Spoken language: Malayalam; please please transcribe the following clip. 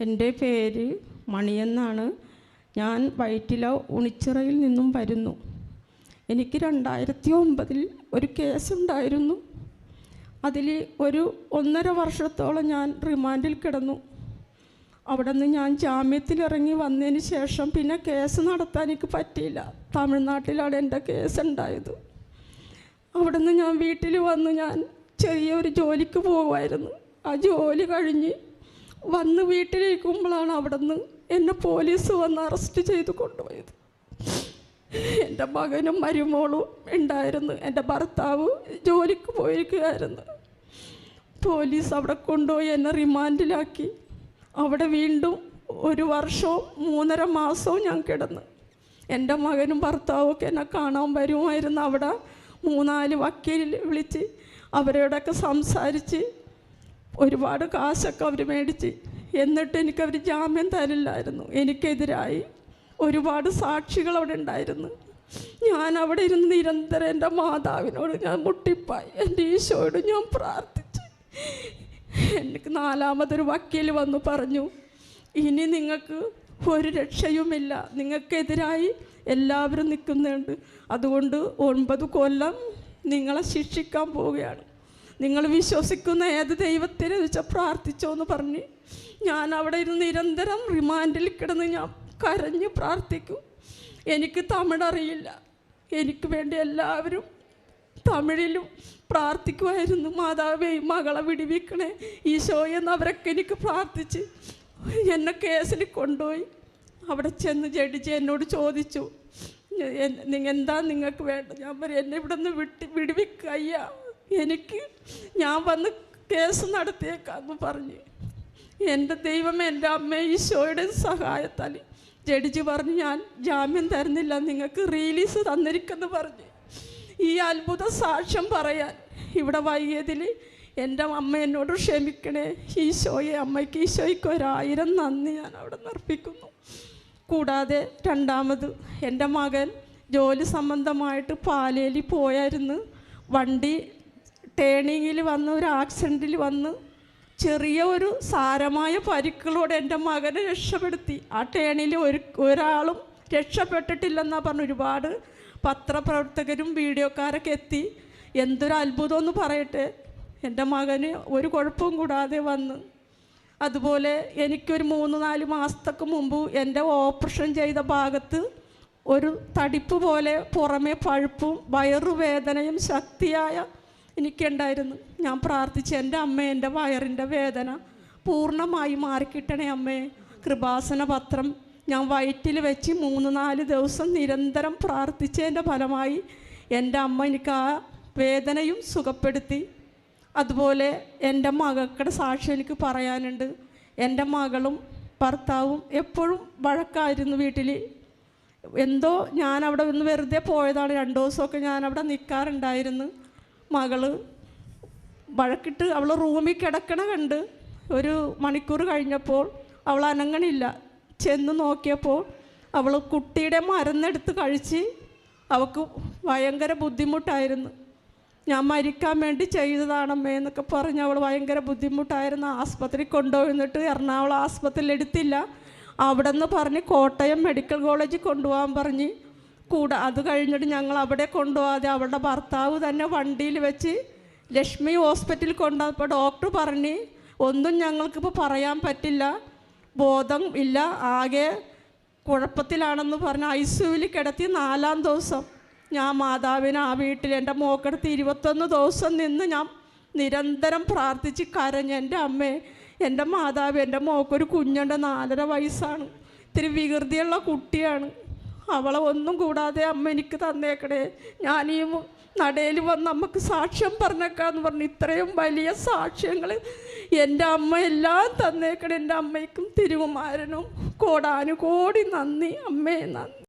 എന്റെ പേര് മണിയെന്നാണ് ഞാൻ വൈറ്റില ഉണിച്ചിറയിൽ നിന്നും വരുന്നു. എനിക്ക് രണ്ടായിരത്തി ഒമ്പതിൽ ഒരു കേസുണ്ടായിരുന്നു. അതിൽ ഒരു ഒന്നര വർഷത്തോളം ഞാൻ റിമാൻഡിൽ കിടന്നു. അവിടെ നിന്ന് ഞാൻ ജാമ്യത്തിലിറങ്ങി വന്നതിന് ശേഷം പിന്നെ കേസ് നടത്താൻ എനിക്ക് പറ്റിയില്ല. തമിഴ്നാട്ടിലാണ് എന്റെ കേസ് ഉണ്ടായത് അവിടെ നിന്ന് ഞാൻ വീട്ടിൽ വന്ന് ഞാൻ ചെറിയൊരു ജോലിക്ക് പോകുമായിരുന്നു ആ ജോലി കഴിഞ്ഞ് വന്ന് വീട്ടിലിരിക്കുമ്പോഴാണ് അവിടെ നിന്ന് എന്നെ പോലീസ് വന്ന് അറസ്റ്റ് ചെയ്ത് കൊണ്ടുപോയത്. എന്റെ മകനും മരുമോളും ഉണ്ടായിരുന്നു. എന്റെ ഭർത്താവ് ജോലിക്ക് പോയിരിക്കുകയായിരുന്നു. പോലീസ് അവിടെ കൊണ്ടുപോയി എന്നെ റിമാൻഡിലാക്കി. അവിടെ വീണ്ടും ഒരു വർഷവും മൂന്നര മാസവും ഞാൻ കിടന്നു. എന്റെ മകനും ഭർത്താവും ഒക്കെ എന്നെ കാണാൻ വരുമായിരുന്നു. അവിടെ മൂന്നാൽ വക്കീൽ വിളിച്ച് അവരോടൊക്കെ സംസാരിച്ച് ഒരുപാട് കാശൊക്കെ അവർ മേടിച്ച്. എന്നിട്ട് എനിക്കവർ ജാമ്യം തരില്ലായിരുന്നു. എനിക്കെതിരായി ഒരുപാട് സാക്ഷികൾ അവിടെ ഉണ്ടായിരുന്നു. ഞാൻ അവിടെ ഇരുന്ന് നിരന്തരം എന്റെ മാതാവിനോട് ഞാൻ മുട്ടിപ്പായി. എന്റെ ഈശോയോട് ഞാൻ പ്രാർത്ഥിച്ചു. എനിക്ക് നാലാമതൊരു വക്കീൽ വന്നു പറഞ്ഞു ഇനി നിങ്ങൾക്ക് ഒരു രക്ഷയുമില്ല. നിങ്ങൾക്കെതിരായി എല്ലാവരും നിൽക്കുന്നുണ്ട്. അതുകൊണ്ട് ഒൻപത് കൊല്ലം നിങ്ങളെ ശിക്ഷിക്കാൻ പോവുകയാണ്. നിങ്ങൾ വിശ്വസിക്കുന്ന ഏത് ദൈവത്തിനെ വെച്ചാൽ പ്രാർത്ഥിച്ചോ എന്ന് പറഞ്ഞ് ഞാൻ അവിടെ ഇരുന്ന് നിരന്തരം റിമാൻഡിൽ കിടന്ന് ഞാൻ കരഞ്ഞ് പ്രാർത്ഥിക്കും. എനിക്ക് തമിഴ് അറിയില്ല. എനിക്ക് വേണ്ടി എല്ലാവരും തമിഴിലും പ്രാർത്ഥിക്കുമായിരുന്നു. മാതാവേ മകളെ വിടിവിക്കണേ. ഈശോ എന്ന് അവരൊക്കെ എനിക്ക് പ്രാർത്ഥിച്ച് എന്നെ കേസിൽ കൊണ്ടുപോയി. അവിടെ ചെന്ന് ജഡിച്ച് എന്നോട് ചോദിച്ചു എന്താ നിങ്ങൾക്ക് വേണ്ട ഞാൻ പറയും എന്നെ ഇവിടെ നിന്ന് വിട്ട് വിടുവിക്കയ്യ എനിക്ക് ഞാൻ വന്ന് കേസ് നടത്തിയേക്കാന്ന് പറഞ്ഞ്. എന്റെ ദൈവം എന്റെ അമ്മ ഈശോയുടെ സഹായത്താൽ ജഡ്ജി പറഞ്ഞ് ഞാൻ ജാമ്യം തരുന്നില്ല നിങ്ങൾക്ക് റിലീസ് തന്നിരിക്കുന്നു പറഞ്ഞ്. ഈ അത്ഭുത സാക്ഷ്യം പറയാൻ ഇവിടെ വൈകിയതിൽ എന്റെ അമ്മ എന്നോട് ക്ഷമിക്കണേ. ഈശോയെ അമ്മയ്ക്ക് ഈശോയ്ക്ക് ഒരായിരം നന്ദി ഞാൻ അവിടെ നിർപ്പിക്കുന്നു കൂടാതെ രണ്ടാമത് എന്റെ മകൻ ജോലി സംബന്ധമായിട്ട് പാലേലി പോയായിരുന്നു. വണ്ടി ടേണിങ്ങിൽ വന്ന് ഒരു ആക്സിഡന്റിൽ വന്ന് ചെറിയ ഒരു സാരമായ പരിക്കുകളോടെ എന്റെ മകനെ രക്ഷപ്പെടുത്തി. ആ ടേണിൽ ഒരു ഒരാളും രക്ഷപ്പെട്ടിട്ടില്ലെന്നാ പറഞ്ഞു ഒരുപാട് പത്രപ്രവർത്തകരും വീഡിയോക്കാരൊക്കെ എത്തി. എന്തൊരു അത്ഭുതം എന്ന് പറയട്ടെ. എന്റെ മകന് ഒരു കുഴപ്പവും കൂടാതെ വന്ന്. അതുപോലെ എനിക്കൊരു മൂന്ന് നാല് മാസത്തേക്ക് മുമ്പ് എന്റെ ഓപ്പറേഷൻ ചെയ്ത ഭാഗത്ത് ഒരു തടിപ്പ് പോലെ പുറമെ പഴുപ്പും വയറുവേദനയും ശക്തിയായ എനിക്കുണ്ടായിരുന്നു. ഞാൻ പ്രാർത്ഥിച്ച എന്റെ അമ്മ എന്റെ വയറിന്റെ വേദന പൂർണമായി മാറിക്കിട്ടണേ അമ്മേ. കൃപാസന പത്രം ഞാൻ വയറ്റിൽ വെച്ച് മൂന്ന് നാല് ദിവസം നിരന്തരം പ്രാർത്ഥിച്ചതിന്റെ ഫലമായി എന്റെ അമ്മ എനിക്ക് ആ വേദനയും സുഖപ്പെടുത്തി. അതുപോലെ എന്റെ മകളുടെ സാക്ഷ്യം എനിക്ക് പറയാനുണ്ട്. എന്റെ മകളും ഭർത്താവും എപ്പോഴും വഴക്കായിരുന്നു വീട്ടിൽ. എന്തോ ഞാൻ അവിടെ ഒന്ന് വെറുതെ പോയതാണ്. രണ്ടു ദിവസമൊക്കെ ഞാൻ അവിടെ നിൽക്കാറുണ്ടായിരുന്നു. മകൾ വഴക്കിട്ട് അവൾ റൂമിൽ കിടക്കണ കണ്ട് ഒരു മണിക്കൂർ കഴിഞ്ഞപ്പോൾ അവൾ അനങ്ങണില്ല. ചെന്ന് നോക്കിയപ്പോൾ അവൾ കുട്ടിയുടെ മരുന്നെടുത്ത് കഴിച്ച് അവൾക്ക് ഭയങ്കര ബുദ്ധിമുട്ടായിരുന്നു. ഞാൻ മരിക്കാൻ വേണ്ടി ചെയ്തതാണമ്മേ എന്നൊക്കെ പറഞ്ഞ് അവൾ ഭയങ്കര ബുദ്ധിമുട്ടായിരുന്നു. ആസ്പത്രി കൊണ്ടുപോയിട്ട് എറണാകുളം ആസ്പത്രിയിൽ എടുത്തില്ല. അവിടെ നിന്ന് പറഞ്ഞ് കോട്ടയം മെഡിക്കൽ കോളേജിൽ കൊണ്ടുപോകാൻ പറഞ്ഞ് കൂടെ അത് കഴിഞ്ഞിട്ട് ഞങ്ങൾ അവിടെ കൊണ്ടുപോകാതെ അവളുടെ ഭർത്താവ് തന്നെ വണ്ടിയിൽ വെച്ച് ലക്ഷ്മി ഹോസ്പിറ്റലിൽ കൊണ്ടുപോയപ്പോൾ ഡോക്ടർ പറഞ്ഞ് ഒന്നും ഞങ്ങൾക്കിപ്പോൾ പറയാൻ പറ്റില്ല. ബോധം ഇല്ല. ആകെ കുഴപ്പത്തിലാണെന്ന് പറഞ്ഞ് ഐ സിയുവിൽ കിടത്തി നാലാം ദിവസം ഞാൻ മാതാവിനെ ആ വീട്ടിൽ എന്റെ മോക്കടുത്ത് ഇരുപത്തൊന്ന് ദിവസം നിന്ന് ഞാൻ നിരന്തരം പ്രാർത്ഥിച്ച് കരഞ്ഞ് എന്റെ അമ്മേ എന്റെ മാതാവ് എന്റെ മോക്കൊരു കുഞ്ഞുണ്ട് നാലര വയസ്സാണ്. ഇത്തിരി വികൃതിയുള്ള കുട്ടിയാണ്. അവളെ ഒന്നും കൂടാതെ അമ്മ എനിക്ക് തന്നേക്കണേ. ഞാൻ ഈ നടയിൽ വന്ന് നമുക്ക് സാക്ഷ്യം പറഞ്ഞേക്കാന്ന് പറഞ്ഞു ഇത്രയും വലിയ സാക്ഷ്യങ്ങൾ എന്റെ അമ്മ എല്ലാം തന്നേക്കണേ. എന്റെ അമ്മയ്ക്കും തിരുകുമാരനും കോടാനുകോടി നന്ദി. അമ്മേ നന്ദി.